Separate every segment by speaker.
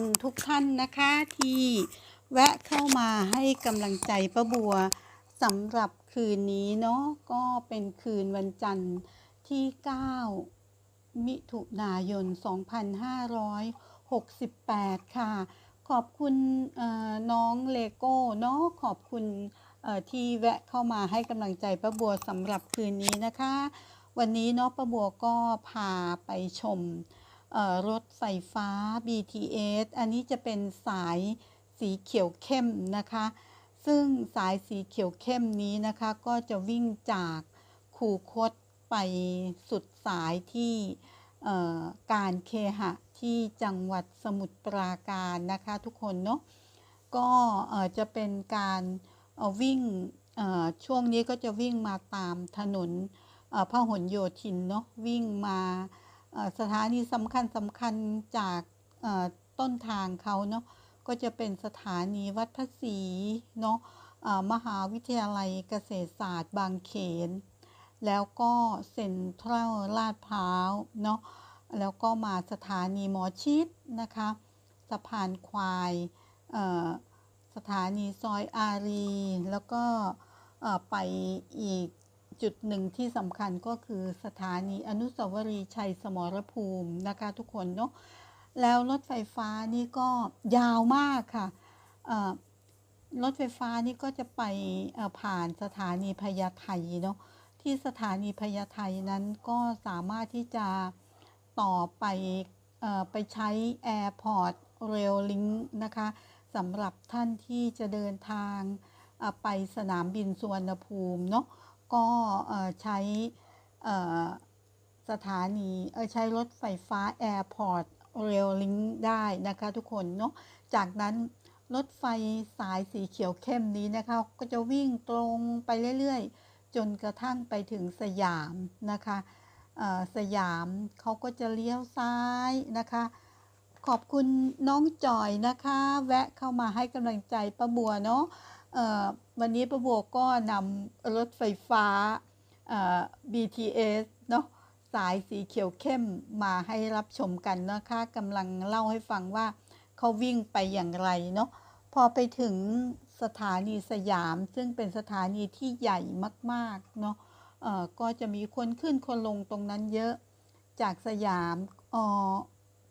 Speaker 1: คุณทุกท่านนะคะที่แวะเข้ามาให้กำลังใจป้าบัวสำหรับคืนนี้เนาะก็เป็นคืนวันจันทร์ที่ 9 มิถุนายน 2568 ค่ะ ขอบคุณน้องเลโก้เนาะขอบคุณที่แวะเข้ามาให้กำลังใจป้าบัวสำหรับคืนนี้นะคะ วันนี้เนาะป้าบัวก็พาไปชม รถไฟฟ้า BTS อันนี้จะเป็นสายสีเขียวเข้มนะคะ ซึ่งสายสีเขียวเข้มนี้นะคะ ก็จะวิ่งจากคูคตไปสุดสายที่การเคหะที่จังหวัดสมุทรปราการนะคะทุกคนเนาะก็จะเป็นการวิ่งช่วงนี้ก็จะวิ่งมาตามถนนพหลโยธินเนาะวิ่งมา สถานีสำคัญสำคัญจากต้นทางเขาเนาะก็จะเป็นสถานีวัดพระศรีเนาะมหาวิทยาลัยเกษตรศาสตร์บางเขน แล้วก็เซ็นทรัลลาดพร้าวเนาะแล้วก็มาสถานีหมอชิดนะคะสะพานควายสถานีซอยอารี แล้วก็ไปอีก จุดหนึ่งที่สำคัญก็คือสถานีอนุสาวรีย์ชัยสมรภูมินะคะทุกคนเนาะแล้วรถไฟฟ้านี่ก็ยาวมากค่ะรถไฟฟ้านี่ก็จะไปผ่านสถานีพญาไทเนาะที่สถานีพญาไทนั้นก็สามารถที่จะต่อไปไปใช้ Airport Rail Link นะคะสำหรับท่านที่จะเดินทางไปสนามบินสุวรรณภูมิเนาะ ก็ใช้สถานีใช้รถไฟฟ้า Airport Rail Link ได้นะคะทุกคนเนาะจากนั้นรถไฟสายสีเขียวเข้มนี้นะคะ ก็จะวิ่งตรงไปเรื่อยๆ จนกระทั่งไปถึงสยามนะคะสยามเขาก็จะเลี้ยวซ้ายนะคะ ขอบคุณน้องจอยนะคะ แวะเข้ามาให้กำลังใจป้าบัวเนาะ วันนี้ประบัวก็นำรถไฟฟ้า BTS เนาะสายสีเขียวเข้มมาให้รับชมกันนะคะกำลังเล่าให้ฟังว่าเขาวิ่งไปอย่างไรเนาะพอไปถึงสถานีสยาม ซึ่งเป็นสถานีที่ใหญ่มากๆเนาะก็จะมีคนขึ้นคนลงตรงนั้นเยอะจากสยามอ๋อ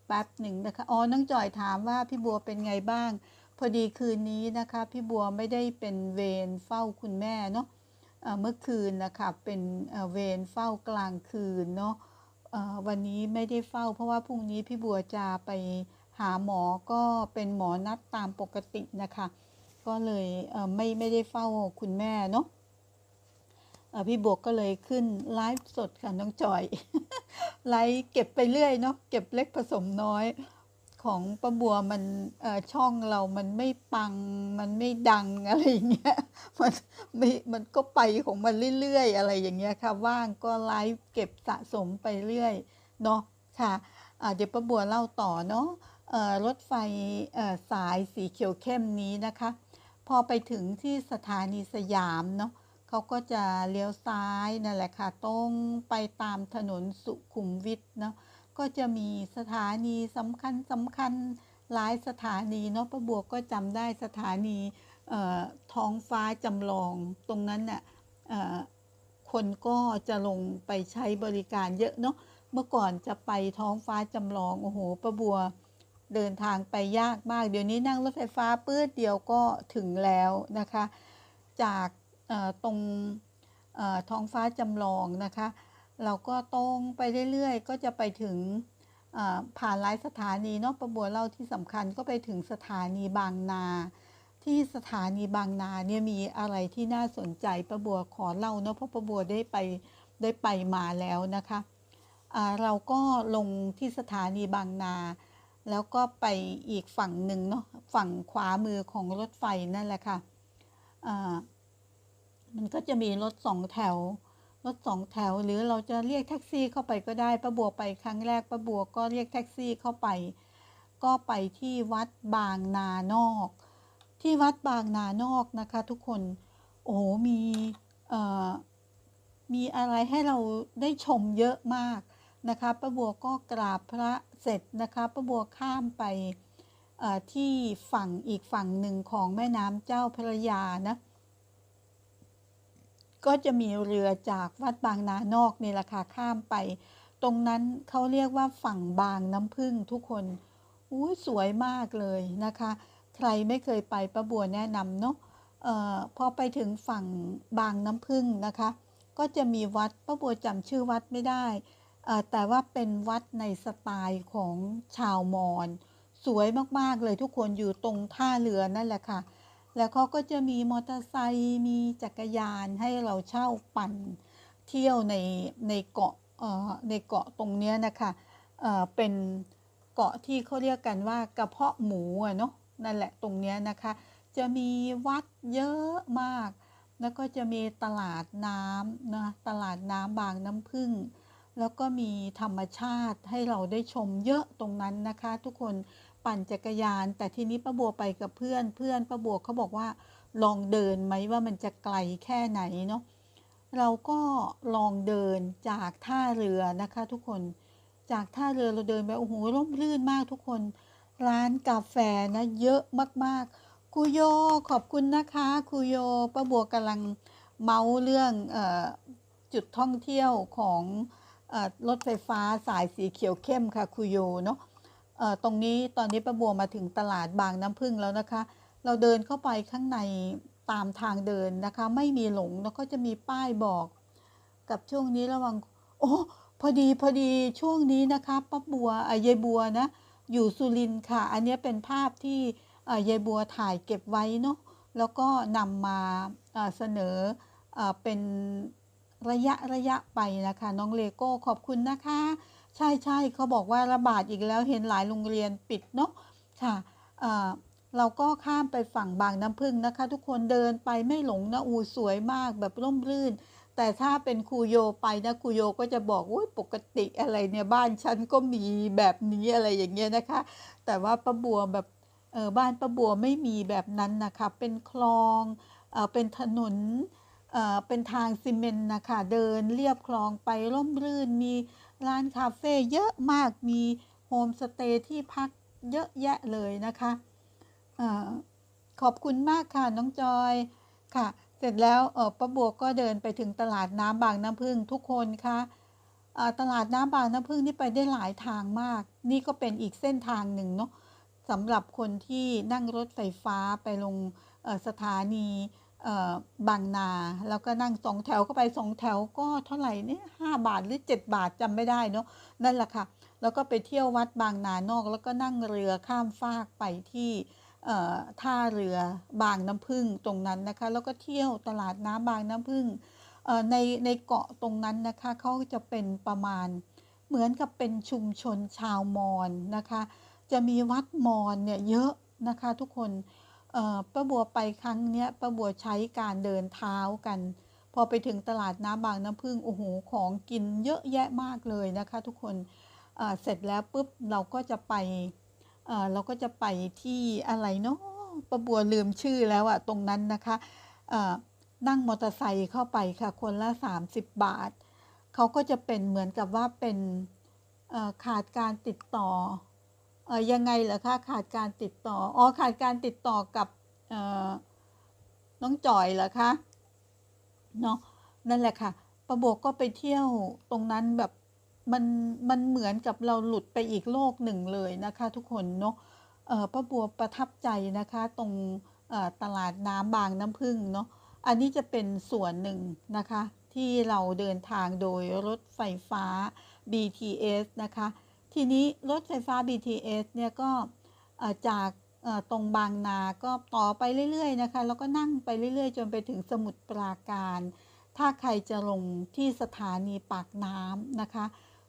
Speaker 1: แป๊บหนึ่งนะคะอ๋อน้องจอยถามว่าพี่บัวเป็นไงบ้าง พอดีคืนนี้นะคะพี่บัวไม่ได้เป็นเวรเฝ้าคุณแม่เนาะเมื่อคืนนะคะเป็นเวรเฝ้ากลางคืนเนาะวันนี้ไม่ได้เฝ้า เพราะว่าพรุ่งนี้พี่บัวจะไปหาหมอก็เป็นหมอนัดตามปกตินะคะ ก็เลยเไม่ไม่ได้เฝ้าคุณแม่เนาะพี่บัวก็เลยขึ้นไลฟ์สดค่ะน้องจอย ไลฟ์เก็บไปเรื่อยเนาะเก็บเล็กผสมน้อย ของประบัวมันช่องเรามันไม่ปัง มันไม่ดังอะไรอย่างเงี้ยมันไม่มันก็ไปของมันเรื่อยๆ อะไรอย่างเงี้ยค่ะ ว่างก็ไลฟ์เก็บสะสมไปเรื่อยเนาะค่ะอาเดี๋ยวประบัวเล่าต่อเนาะรถไฟสายสีเขียวเข้มนี้นะคะ พอไปถึงที่สถานีสยามเนาะเขาก็จะเลี้ยวซ้ายนั่นแหละค่ะตรงไปตามถนนสุขุมวิทเนาะ ก็จะมีสถานีสำคัญสำคัญหลายสถานีเนาะป้าบัวก็จำได้สถานีท้องฟ้าจำลองตรงนั้นน่ะคนก็จะลงไปใช้บริการเยอะเนาะเมื่อก่อนจะไปท้องฟ้าจำลอง โอ้โหป้าบัวเดินทางไปยากมาก เดี๋ยวนี้นั่งรถไฟฟ้าปื้ดเดียวก็ถึงแล้วนะคะ จากตรงท้องฟ้าจำลองนะคะ เราก็ตรงไปเรื่อยๆ ก็จะไปถึงผ่านหลายสถานีเนาะประบัวเล่าที่สำคัญก็ไปถึงสถานีบางนา ที่สถานีบางนาเนี่ยมีอะไรที่น่าสนใจประบัวขอเล่าเนาะเพราะประบัวได้ไปได้ไปมาแล้วนะคะเราก็ลงที่สถานีบางนา แล้วก็ไปอีกฝั่งหนึ่งเนาะฝั่งขวามือของรถไฟนั่นแหละค่ะอ่ามันก็จะมีรถสองแถว ถสองแถว หรือเราจะเรียกแท็กซี่เข้าไปก็ได้ป้าบัวไปครั้งแรกป้าบัวก็เรียกแท็กซี่เข้าไป ก็ไปที่วัดบางนานอก ที่วัดบางนานอกนะคะ ทุกคนโอ้โหมีเอ่อมีอะไรให้เราได้ชมเยอะมากนะคะป้าบัวก็กราบพระเสร็จนะคะป้าบัวข้ามไปที่ฝั่งอีกฝั่งหนึ่งของแม่น้ำเจ้าพระยานะ ก็จะมีเรือจากวัดบางนานอกนี่แหละค่ะข้ามไป ตรงนั้นเขาเรียกว่าฝั่งบางน้ำพึ่งทุกคนอุ้ยสวยมากเลยนะคะ ใครไม่เคยไปป้าบัวแนะนำเนาะเอ่อพอไปถึงฝั่งบางน้ำพึ่งนะคะ ก็จะมีวัดป้าบัวจำชื่อวัดไม่ได้เอ่อแต่ว่าเป็นวัดในสไตล์ของชาวมอญสวยมากๆเลยทุกคนอยู่ตรงท่าเรือนั่นแหละค่ะ แล้วเขาก็จะมีมอเตอร์ไซค์มีจักรยานให้เราเช่าปั่นเที่ยวในในเกาะเอ่อในเกาะตรงเนี้ยนะคะเอ่อเป็นเกาะที่เขาเรียกกันว่ากระเพาะหมูอะเนาะนั่นแหละตรงเนี้ยนะคะ จะมีวัดเยอะมาก แล้วก็จะมีตลาดน้ำนะตลาดน้ำบางน้ำพึ่ง แล้วก็มีธรรมชาติให้เราได้ชมเยอะตรงนั้นนะคะ ทุกคน ปั่นจักรยาน แต่ทีนี้ป้าบัวไปกับเพื่อนเพื่อนป้าบัวเขาบอกว่า ลองเดินไหมว่ามันจะไกลแค่ไหนเนาะเราก็ลองเดินจากท่าเรือนะคะ ทุกคนจากท่าเรือเราเดินไปโอ้โหร่มรื่นมากทุกคน ร้านกาแฟนะเยอะมากๆครูโยขอบคุณนะคะครูโยป้าบัวกำลังเมาเรื่องออจุดท่องเที่ยวของอรถไฟฟ้าสายสีเขียวเข้มค่ะครูโยเนาะ ตรงนี้ตอนนี้ป้าบัวมาถึงตลาดบางน้ำพึ่งแล้วนะคะ เราเดินเข้าไปข้างในตามทางเดินนะคะ ไม่มีหลงแล้วก็จะมีป้ายบอก กับช่วงนี้ระวัง โอ้พอดีพอดีช่วงนี้นะคะป้าบัวอ่อยายบัวนะอยู่สุรินค่ะ อันนี้เป็นภาพที่อ่อยายบัวถ่ายเก็บไว้เนาะแล้วก็นำมาเอ่อเสนออเป็นระยะระยะไปนะคะ น้องเลโก้ขอบคุณนะคะ ใช่ใช่เขาบอกว่าระบาดอีกแล้วเห็นหลายโรงเรียนปิดเนาะค่ะเราก็ข้ามไปฝั่งบางน้ำพึ่งนะคะ ทุกคนเดินไปไม่หลงนะอูสวยมากแบบร่มรื่น แต่ถ้าเป็นครูโยไปนะครูโยก็จะบอกว่าปกติอะไรเนี่ยบ้านฉันก็มีแบบนี้อะไรอย่างเงี้ยนะคะ แต่ว่าป้าบัวแบบเออบ้านป้าบัวไม่มีแบบนั้นนะคะ เป็นคลองเออเป็นถนนเออเป็นทางซีเมนต์นะคะเดินเรียบคลองไปร่มรื่นมี ร้านคาเฟ่เยอะมากมีโฮมสเตย์ที่พักเยอะแยะเลยนะคะอขอบคุณมากค่ะ น้องจอยค่ะ เสร็จแล้วป้าบัวก็เดินไปถึงตลาดน้ำบางน้ำพึ่งทุกคนคะอ่าตลาดน้ำบางน้ำพึ่งนี่ไปได้หลายทางมาก นี่ก็เป็นอีกเส้นทางหนึ่งเนาะสำหรับคนที่นั่งรถไฟฟ้าไปลงสถานี บางนา แล้วก็นั่งสองแถวก็ไปสองแถวก็เท่าไหร่เนี่ยห้าบาทหรือเจ็ดบาทจำไม่ได้เนาะนั่นแหละค่ะ แล้วก็ไปเที่ยววัดบางนานอก แล้วก็นั่งเรือข้ามฟากไปที่ท่าเรือบางน้ำพึ่งตรงนั้นนะคะ แล้วก็เที่ยวตลาดน้ำบางน้ำพึ่งในในเกาะตรงนั้นนะคะเขาจะเป็นประมาณเหมือนกับเป็นชุมชนชาวมอญนะคะ จะมีวัดมอญเนี่ยเยอะนะคะทุกคน ป้าบัวไปครั้งเนี้ยป้าบัวใช้การเดินเท้ากัน พอไปถึงตลาดน้ำบางน้ำพึ่งโอ้โหของกินเยอะแยะมากเลยนะคะ ทุกคนเเสร็จแล้วปุ๊บเราก็จะไปเเราก็จะไปที่อะไรเนาะประบัวลืมชื่อแล้วอะตรงนั้นนะคะนั่งมอเตอร์ไซค์เข้าไปค่ะ คนละ 30 บาท เขาก็จะเป็นเหมือนกับว่าเป็นขาดการติดต่อ ยังไงเหรอคะขาดการติดต่ออ๋อขาดการติดต่อกับน้องจอยเหรอคะเนาะนั่นแหละค่ะประบวกก็ไปเที่ยวตรงนั้นแบบมันมันเหมือนกับเราหลุดไปอีกโลกหนึ่งเลยนะคะ ทุกคนเนาะเออป้าบัวประทับใจนะคะ ตรงตลาดน้ำบางน้ำพึ่งเนาะอันนี้จะเป็นส่วนหนึ่งนะคะ ที่เราเดินทางโดยรถไฟฟ้า BTS นะคะ ทีนี้รถไฟฟ้า BTS เนี่ยก็จากตรงบางนาก็ต่อไปเรื่อยๆนะคะแล้วก็นั่งไปเรื่อยๆ จนไปถึงสมุทรปราการ ถ้าใครจะลงที่สถานีปากน้ำนะคะ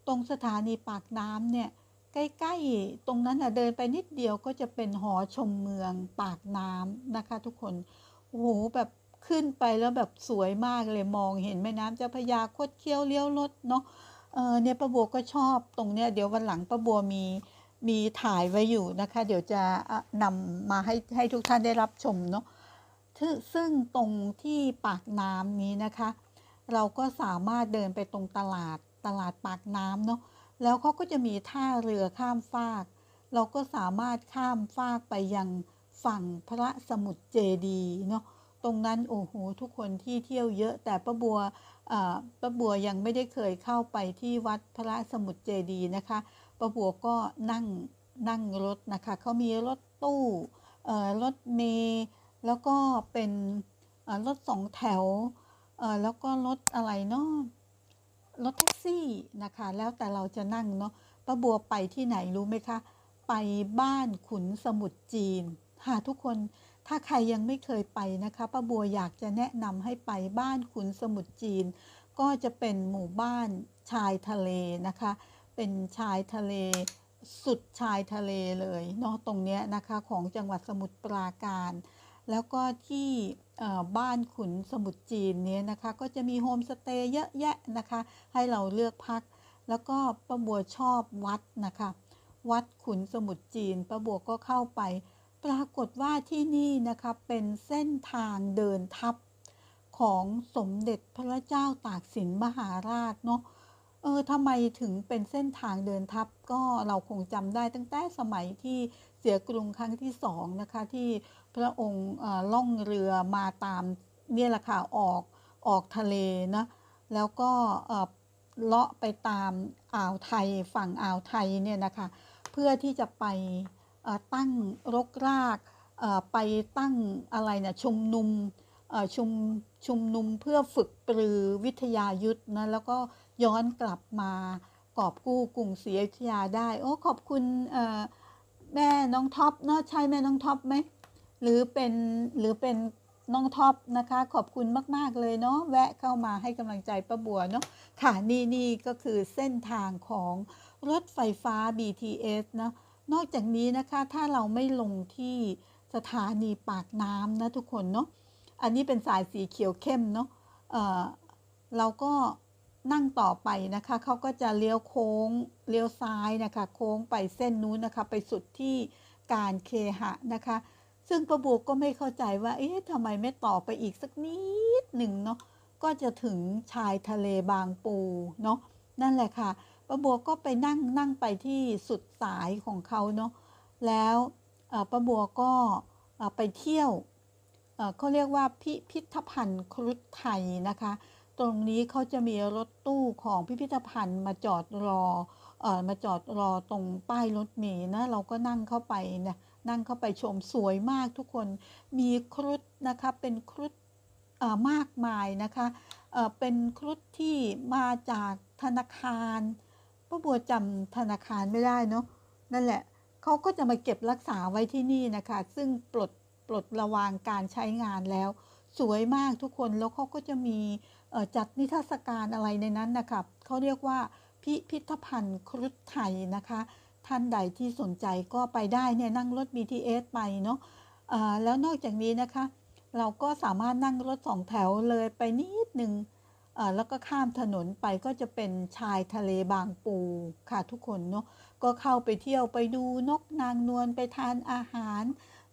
Speaker 1: ตรงสถานีปากน้ำเนี่ยใกล้ๆ ตรงนั้นอะเดินไปนิดเดียวก็จะเป็นหอชมเมืองปากน้ำนะคะ ทุกคนโอ้โหแบบขึ้นไปแล้วแบบสวยมากเลยมองเห็นแม่น้ำเจ้าพระยาคดเคี้ยวเลี้ยวรถเนาะ ออเนี่ยป้าบัวก็ชอบตรงเนี้ยเดี๋ยววันหลังป้าบัวมีมีถ่ายไว้อยู่นะคะ เดี๋ยวจะนำมาให้ให้ทุกท่านได้รับชมเนาะซึ่งซึ่งตรงที่ปากน้ำนี้นะคะ เราก็สามารถเดินไปตรงตลาดตลาดปากน้ำเนาะแล้วเขาก็จะมีท่าเรือข้ามฟาก เราก็สามารถข้ามฟากไปยังฝั่งพระสมุทรเจดีเนาะตรงนั้นโอ้โหทุกคนที่เที่ยวเยอะแต่ป้าบัว ป้าบัวยังไม่ได้เคยเข้าไปที่วัดพระสมุทรเจดีนะคะป้าบัวก็นั่งนั่งรถนะคะเขามีรถตู้รถเมล์แล้วก็เป็นรถสองแถวแล้วก็รถอะไรเนาะรถแท็กซี่นะคะ แล้วแต่เราจะนั่งเนาะป้าบัวไปที่ไหนรู้ไหมคะ ไปบ้านขุนสมุทรจีนค่ะทุกคน ถ้าใครยังไม่เคยไปนะคะป้าบัวอยากจะแนะนำให้ไปบ้านขุนสมุทรจีน ก็จะเป็นหมู่บ้านชายทะเลนะคะ เป็นชายทะเลสุดชายทะเลเลยเนาะตรงเนี้ยนะคะของจังหวัดสมุทรปราการ แล้วก็ที่บ้านขุนสมุทรจีนเนี้ยนะคะ ก็จะมีโฮมสเตย์เยอะแยะนะคะ ให้เราเลือกพัก แล้วก็ป้าบัวชอบวัดนะคะ วัดขุนสมุทรจีนป้าบัวก็เข้าไป ปรากฏว่าที่นี่นะคะเป็นเส้นทางเดินทัพของสมเด็จพระเจ้าตากสินมหาราชเนาะเออทำไมถึงเป็นเส้นทางเดินทัพก็เราคงจำได้ตั้งแต่สมัยที่เสียกรุงครั้งที่สองนะคะที่พระองค์ล่องเรือมาตามเนี่ยแหละค่ะออกออกทะเลนะแล้วก็เลาะไปตามอ่าวไทยฝั่งอ่าวไทยเนี่ยนะคะ เพื่อที่จะไป ตั้งรกรากไปตั้งอะไรนะชุมนุมชุมชุมนุมเพื่อฝึกปรือวิทยายุทธนะแล้วก็ย้อนกลับมากอบกู้กรุงศรีอยุธยาได้ โอ้ขอบคุณแม่น้องท็อปเนาะใช่แม่น้องท็อปไหมหรือเป็นหรือเป็นน้องท็อปนะคะ ขอบคุณมาก ๆ เลยเนาะแวะเข้ามาให้กำลังใจป้าบัวเนาะค่ะนี่นี่ก็คือเส้นทางของรถไฟฟ้า BTS เนาะ นอกจากนี้นะคะถ้าเราไม่ลงที่สถานีปากน้ำนะทุกคนเนาะอันนี้เป็นสายสีเขียวเข้มเนาะเเราก็นั่งต่อไปนะคะเขาก็จะเลี้ยวโค้งเลี้ยวซ้ายนะคะ โค้งไปเส้นนู้นนะคะ ไปสุดที่การเคหะนะคะ ซึ่งประบุก็ไม่เข้าใจว่า เอ๊ะทำไมไม่ต่อไปอีกสักนิดหนึ่งเนาะก็จะถึงชายทะเลบางปูเนาะนั่นแหละค่ะ ป้าบัวก็ไปนั่งนั่งไปที่สุดสายของเขาเนาะแล้วป้าบัวก็ไปเที่ยวเขาเรียกว่าพิพิธภัณฑ์ครุฑไทยนะคะ ตรงนี้เขาจะมีรถตู้ของพิพิธภัณฑ์มาจอดรออมาจอดรอตรงป้ายรถเมล์นะเราก็นั่งเข้าไปนะนั่งเข้าไปชมสวยมากทุกคนมีครุฑนะคะเป็นครุฑมากมายนะคะเป็นครุฑที่มาจากธนาคาร ป้าบัวจำธนาคารไม่ได้เนาะนั่นแหละเขาก็จะมาเก็บรักษาไว้ที่นี่นะคะ ซึ่งปลดปลดระวางการใช้งานแล้ว สวยมากทุกคนแล้วเขาก็จะมีจัดนิทรรศการอะไรในนั้นนะคะเขาเรียกว่าพิพิธภัณฑ์ครุฑไทยนะคะ ท่านใดที่สนใจก็ไปได้เนี่ยนั่งรถ BTS ไปเนาะแล้วนอกจากนี้นะคะ เราก็สามารถนั่งรถสองแถวเลยไปนิดนึงเอ่อ แล้วก็ข้ามถนนไปก็จะเป็นชายทะเลบางปูค่ะทุกคนเนาะก็เข้าไปเที่ยวไปดูนกนางนวลไปทานอาหาร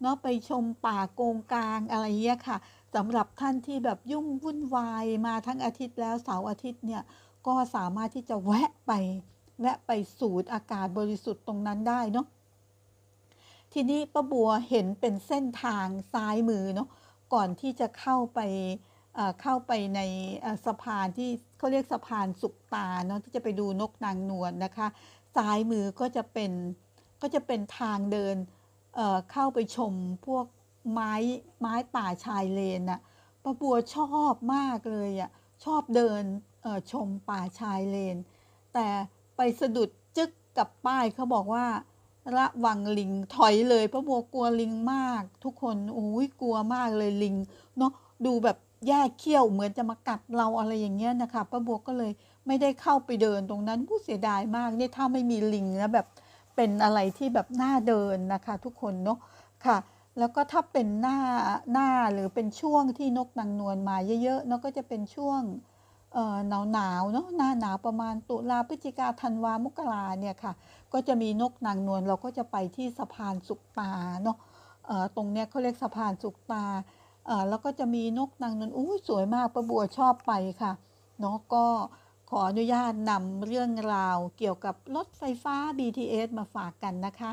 Speaker 1: เนาะไปชมป่าโกงกลางอะไรเงี้ยค่ะสำหรับท่านที่แบบยุ่งวุ่นวายมาทั้งอาทิตย์แล้วเสาร์อาทิตย์เนี่ยก็สามารถที่จะแวะไปแวะไปสูดอากาศบริสุทธิ์ตรงนั้นได้เนาะทีนี้ป้าบัวเห็นเป็นเส้นทางซ้ายมือเนาะก่อนที่จะเข้าไป เข้าไปในสะพานที่เขาเรียกสะพานสุกตาเนาะที่จะไปดูนกนางนวลนะคะ ซ้ายมือก็จะเป็นก็จะเป็นทางเดินเเข้าไปชมพวกไม้ไม้ป่าชายเลนน่ะป้าบัวชอบมากเลยอะชอบเดินชมป่าชายเลน แต่ไปสะดุดจึกกับป้ายเขาบอกว่าระวังลิงถอยเลยป้าบัวกลัวลิงมาก ทุกคนโอ้ยกลัวมากเลยลิงเนาะดูแบบ แยกเขี้ยวเหมือนจะมากัดเราอะไรอย่างเงี้ยนะคะป้าบัวก็เลยไม่ได้เข้าไปเดินตรงนั้นผู้เสียดายมากเนี่ยถ้าไม่มีลิงนะแบบเป็นอะไรที่แบบน่าเดินนะคะ ทุกคนเนาะค่ะ แล้วก็ถ้าเป็นหน้าหน้าหรือเป็นช่วงที่นกนางนวลมาเยอะๆเนาะก็จะเป็นช่วงเอ่อหนาวหนาวๆเนาะหน้าหนาวประมาณตุลาพฤศจิกาธันวามกราเนี่ยค่ะ ก็จะมีนกนางนวลเราก็จะไปที่สะพานสุกตาเนาะเอ่อตรงเนี้ยเขาเรียกสะพานสุกตา แล้วก็จะมีนกนางนวลอุ้ยสวยมากประบัวชอบไปค่ะเนาะก็ขออนุญาตนำเรื่องราวเกี่ยวกับรถไฟฟ้า BTS มาฝากกันนะคะ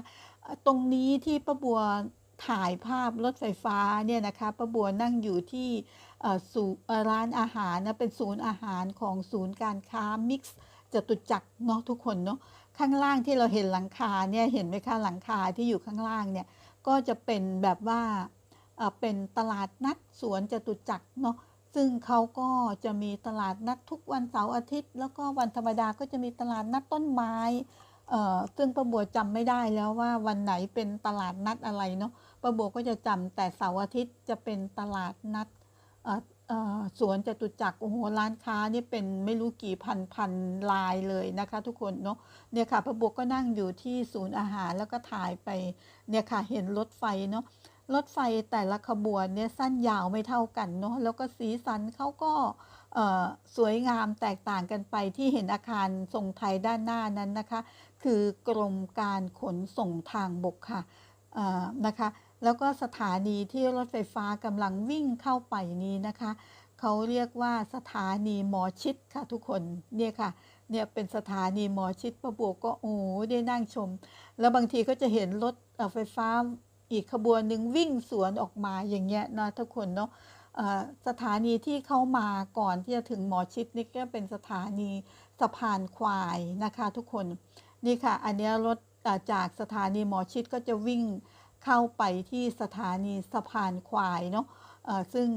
Speaker 1: ตรงนี้ที่ป้าบัวถ่ายภาพรถไฟฟ้าเนี่ยนะคะป้าบัวนั่งอยู่ที่เอ่อศูนย์เอ่ร้านอาหารนะเป็นศูนย์อาหารของศูนย์การค้ามิกซ์จตุจักรเนาะทุกคนเนาะข้างล่างที่เราเห็นหลังคาเนี่ยเห็นไหมคะหลังคาที่อยู่ข้างล่างเนี่ยก็จะเป็นแบบว่า เป็นตลาดนัดสวนจตุจักรเนาะซึ่งเขาก็จะมีตลาดนัดทุกวันเสาร์อาทิตย์ แล้วก็วันธรรมดาก็จะมีตลาดนัดต้นไม้เอ่อซึ่งป้าบัวจำไม่ได้แล้วว่าวันไหนเป็นตลาดนัดอะไรเนาะป้าบัวก็จะจำแต่เสาร์อาทิตย์จะเป็นตลาดนัดเอ่อสวนจตุจักรโอ้โหร้านค้านี่เป็นไม่รู้กี่พันพันลายเลยนะคะ ทุกคนเนาะเนี่ยค่ะป้าบัวก็นั่งอยู่ที่ศูนย์อาหารแล้วก็ถ่ายไปเนี่ยค่ะเห็นรถไฟเนาะ รถไฟแต่ละขบวนเนี่ยสั้นยาวไม่เท่ากันเนาะแล้วก็สีสันเขาก็สวยงามแตกต่างกันไปที่เห็นอาคารทรงไทยด้านหน้านั้นนะคะ คือกรมการขนส่งทางบกค่ะนะคะ แล้วก็สถานีที่รถไฟฟ้ากำลังวิ่งเข้าไปนี้นะคะเขาเรียกว่าสถานีหมอชิดค่ะทุกคนเนี่ยค่ะเนี่ยเป็นสถานีหมอชิดประบวกก็โอ้ได้นั่งชม แล้วบางทีก็จะเห็นรถไฟฟ้า อีกขบวนหนึ่งวิ่งสวนออกมาอย่างเงี้ยนะทุกคนเนาะสถานีที่เข้ามาก่อนที่จะถึงหมอชิดนี่ก็เป็นสถานีสะพานควายนะคะทุกคนนี่ค่ะ อันนี้รถจากสถานีหมอชิดก็จะวิ่งเข้าไปที่สถานีสะพานควายเนาะซึ่ง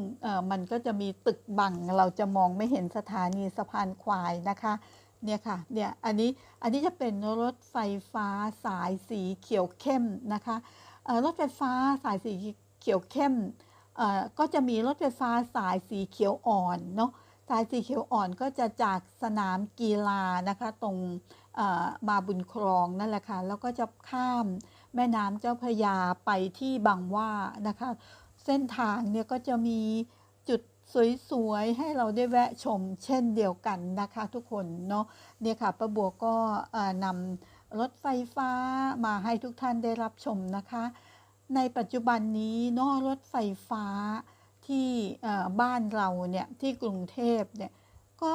Speaker 1: มันก็จะมีตึกบังเราจะมองไม่เห็นสถานีสะพานควายนะคะเนี่ยค่ะเนี่ยอันนี้อันนี้จะเป็นรถไฟฟ้าสายสีเขียวเข้มนะคะ รถไฟฟ้าสายสีเขียวเข้มก็จะมีรถไฟฟ้าสายสีเขียวอ่อนเนาะสายสีเขียวอ่อนก็จะจากสนามกีฬานะคะตรงมาบุญครองนั่นแหละค่ะแล้วก็จะข้ามแม่น้ำเจ้าพระยาไปที่บางว่านะคะ เส้นทางเนี่ยก็จะมีจุดสวยๆให้เราได้แวะชมเช่นเดียวกันนะคะทุกคนเนาะเนี่ยค่ะป้าบัวก็นำ รถไฟฟ้ามาให้ทุกท่านได้รับชมนะคะ ในปัจจุบันนี้นอะรถไฟฟ้าที่บ้านเราเนี่ยที่กรุงเทพเนี่ยก็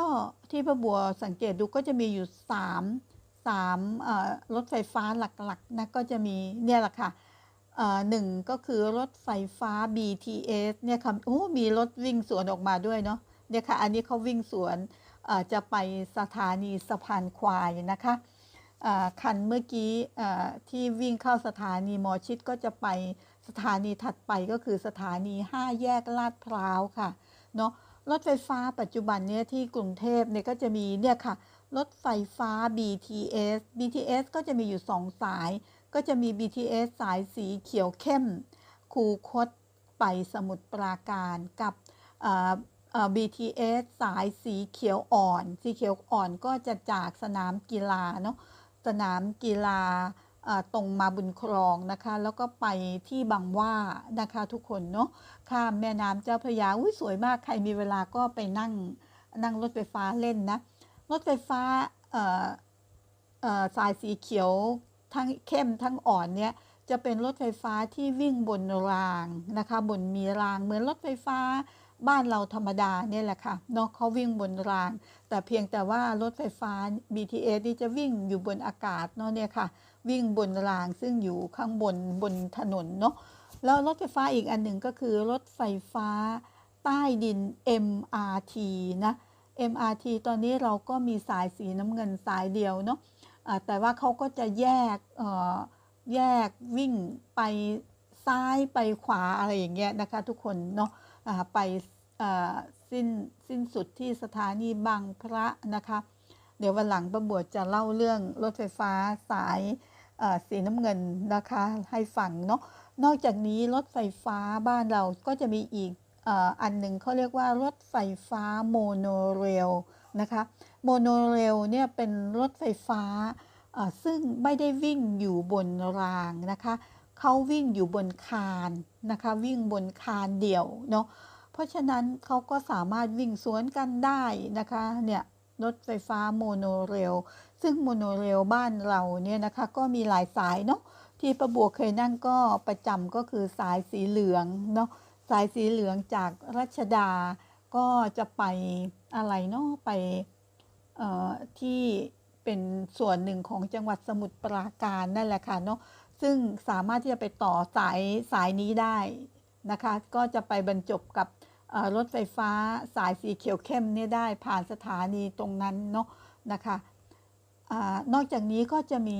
Speaker 1: ที่พระบัวสังเกตดูก็จะมีอยู่3มสามรถไฟฟ้าหลักๆนะก็จะมีเนี่ยแหละค่ะหนึ่งก็คือรถไฟฟ้า BTS เนี่ยค่ะโอ้มีรถวิ่งสวนออกมาด้วยเนาะเนี่ยค่ะอันนี้เขาวิ่งสวนจะไปสถานีสะพานควายนะคะ คันเมื่อกี้ที่วิ่งเข้าสถานีมอชิดก็จะไปสถานีถัดไปก็คือสถานี 5 แยกลาดพร้าวค่ะเนาะรถไฟฟ้าปัจจุบันเนี่ยที่กรุงเทพเนี่ยก็จะมีเนี่ยค่ะรถไฟฟ้า BTS BTS ก็จะมีอยู่ 2 สาย ก็จะมี BTS สายสีเขียวเข้ม คูคตไปสมุทรปราการกับ BTS สายสีเขียวอ่อน สีเขียวอ่อนก็จะจากสนามกีฬาเนาะ สนามกีฬาตรงมาบุญครองนะคะ แล้วก็ไปที่บางว่านะคะทุกคนเนาะข้ามแม่น้ำเจ้าพระยาอุ้ยสวยมากใครมีเวลาก็ไปนั่งนั่งรถไฟฟ้าเล่นนะ รถไฟฟ้าเออเออสายสีเขียวทั้งเข้มทั้งอ่อนเนี่ยจะเป็นรถไฟฟ้าที่วิ่งบนรางนะคะ บนมีรางเหมือนรถไฟฟ้า บ้านเราธรรมดาเนี่ยแหละค่ะเนาะเขาวิ่งบนราง แต่เพียงแต่ว่ารถไฟฟ้า BTS นี่จะวิ่งอยู่บนอากาศเนาะเนี่ยค่ะ วิ่งบนรางซึ่งอยู่ข้างบนบนถนนเนาะแล้วรถไฟฟ้าอีกอันหนึ่งก็คือรถไฟฟ้าใต้ดิน MRT นะ MRT ตอนนี้เราก็มีสายสีน้ำเงินสายเดียวเนาะแต่ว่าเขาก็จะแยกแยกวิ่งไปซ้ายไปขวาอะไรอย่างเงี้ยนะคะทุกคนเนาะ ไปสิ้นสิ้นสุดที่สถานีบางพระนะคะ เดี๋ยววันหลังประบวชจะเล่าเรื่องรถไฟฟ้าสายสีน้ำเงินนะคะให้ฟังเนาะนอกจากนี้รถไฟฟ้าบ้านเราก็จะมีอีกอันหนึ่งเขาเรียกว่ารถไฟฟ้าโมโนเรลนะคะโมโนเรลเนี่ยเป็นรถไฟฟ้าซึ่งไม่ได้วิ่งอยู่บนรางนะคะ เขาวิ่งอยู่บนคานนะคะ วิ่งบนคานเดี่ยวเนาะเพราะฉะนั้นเขาก็สามารถวิ่งสวนกันได้นะคะเนี่ยรถไฟฟ้าโมโนเรล ซึ่งโมโนเรลบ้านเราเนี่ยนะคะ ก็มีหลายสายเนาะที่ประบัวเคยนั่งก็ประจำก็คือสายสีเหลืองเนาะสายสีเหลืองจากรัชดาก็จะไปอะไรเนาะไปที่เป็นส่วนหนึ่งของจังหวัดสมุทรปราการนั่นแหละค่ะเนาะ ซึ่งสามารถที่จะไปต่อสายสายนี้ได้นะคะ ก็จะไปบรรจบกับรถไฟฟ้าสายสีเขียวเข้มเนี่ยได้ผ่านสถานีตรงนั้นเนาะนะคะอนอกจากนี้ก็จะมี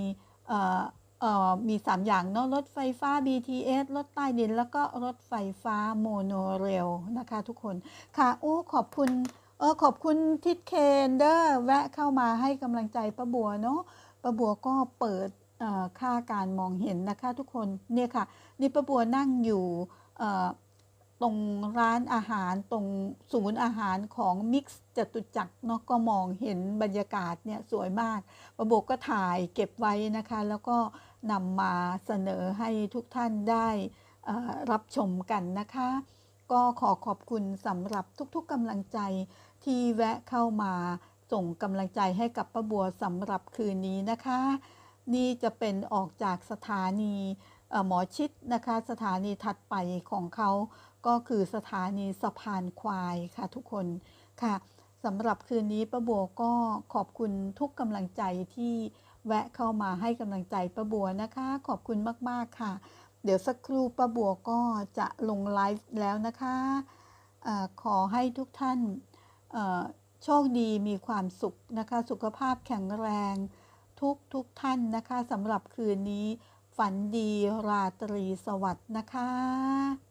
Speaker 1: เอ่อเอ่อมี 3 อย่างเนาะรถไฟฟ้า BTS รถใต้ดิน แล้วก็รถไฟฟ้าโมโนเรลนะคะทุกคน ค่ะโอ้ขอบคุณเออขอบคุณทิดเคนเดอร์แวะเข้ามาให้กำลังใจป้าบัวเนาะป้าบัวก็เปิด ค่าการมองเห็นนะคะทุกคนเนี่ยค่ะนี่ป้าบัวนั่งอยู่ตรงร้านอาหารตรงศูนย์อาหารของมิกซ์จตุจักรเนาะก็มองเห็นบรรยากาศเนี่ยสวยมากป้าบัวก็ถ่ายเก็บไว้นะคะ แล้วก็นำมาเสนอให้ทุกท่านได้รับชมกันนะคะ ก็ขอขอบคุณสำหรับทุกๆกำลังใจที่แวะเข้ามาส่งกำลังใจให้กับป้าบัวสำหรับคืนนี้นะคะ นี่จะเป็นออกจากสถานีหมอชิดนะคะ สถานีถัดไปของเขาก็คือสถานีสะพานควายค่ะทุกคนค่ะสำหรับคืนนี้ป้าบัวก็ขอบคุณทุกกำลังใจที่แวะเข้ามาให้กำลังใจป้าบัวนะคะ ขอบคุณมากๆค่ะ เดี๋ยวสักครู่ป้าบัวก็จะลงไลฟ์แล้วนะคะอขอให้ทุกท่านโชคดีมีความสุขนะคะ สุขภาพแข็งแรง ทุกทุกท่านนะคะสำหรับคืนนี้ ฝันดีราตรีสวัสดิ์นะคะ